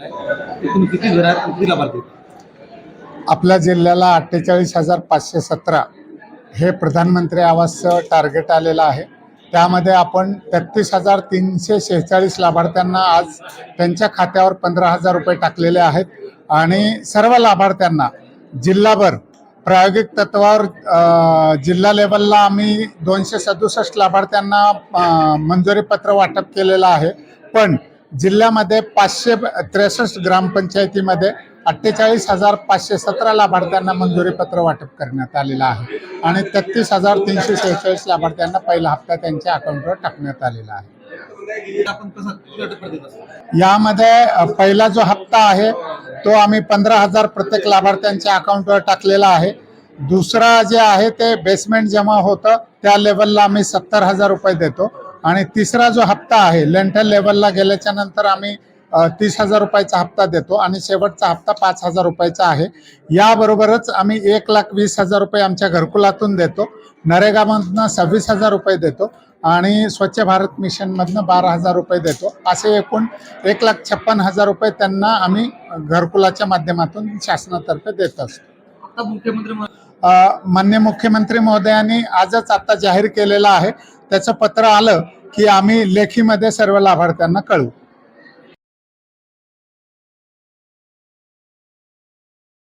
किती किती आपल्या जिल्ह्याला अठ्ठेचाळीस हजार पाचशे सतरा हे प्रधानमंत्री आवासचं टार्गेट आलेलं आहे. त्यामध्ये आपण तेहतीस हजार तीनशे शेहेचाळीस लाभार्थ्यांना आज त्यांच्या खात्यावर पंधरा हजार रुपये टाकलेले आहेत. आणि सर्व लाभार्थ्यांना जिल्हाभर प्रायोगिक तत्वावर जिल्हा लेवलला आम्ही दोनशे सदुसष्ट लाभार्थ्यांना मंजुरी पत्र वाटप केलेलं आहे. पण जिल्ह्यामध्ये पाचशे त्रेसष्ट ग्रामपंचायतीमध्ये अठ्ठेचाळीस हजार पाचशे सतरा लाभार्थ्यांना मंजुरी पत्र वाटप करण्यात आलेलं आहे. आणि तेहतीस हजार तीनशे शेहेचाळीस लाभार्थ्यांना पहिला हप्ता त्यांच्या अकाउंटवर टाकण्यात आलेला आहे. यामध्ये पहिला जो हप्ता आहे तो आम्ही पंधरा हजार प्रत्येक लाभार्थ्यांच्या अकाउंटवर टाकलेला आहे. दुसरा जे आहे ते बेसमेंट जमा होतं त्या लेवलला आम्ही सत्तर हजार रुपये देतो. आणि तिसरा जो हप्ता आहे लेंटल लेवलला गेल्याच्यानंतर आम्ही तीस हजार रुपयाचा हप्ता देतो आणि शेवटचा हप्ता पाच हजार रुपयाचा आहे. याबरोबरच आम्ही एक लाख वीस हजार रुपये आमच्या घरकुलातून देतो. नरेगामधनं सव्वीस हजार रुपये देतो आणि स्वच्छ भारत मिशनमधनं बारा हजार रुपये देतो. असे एकूण एक लाख छप्पन हजार रुपये त्यांना आम्ही घरकुलाच्या माध्यमातून शासनातर्फे देत असतो. आता मुख्यमंत्री मान्य मुख्यमंत्री महोदयांनी आजच आता जाहीर केलेलं आहे. त्याचं पत्र आलं की आम्ही लेखीमध्ये सर्व लाभार्थ्यांना कळवू.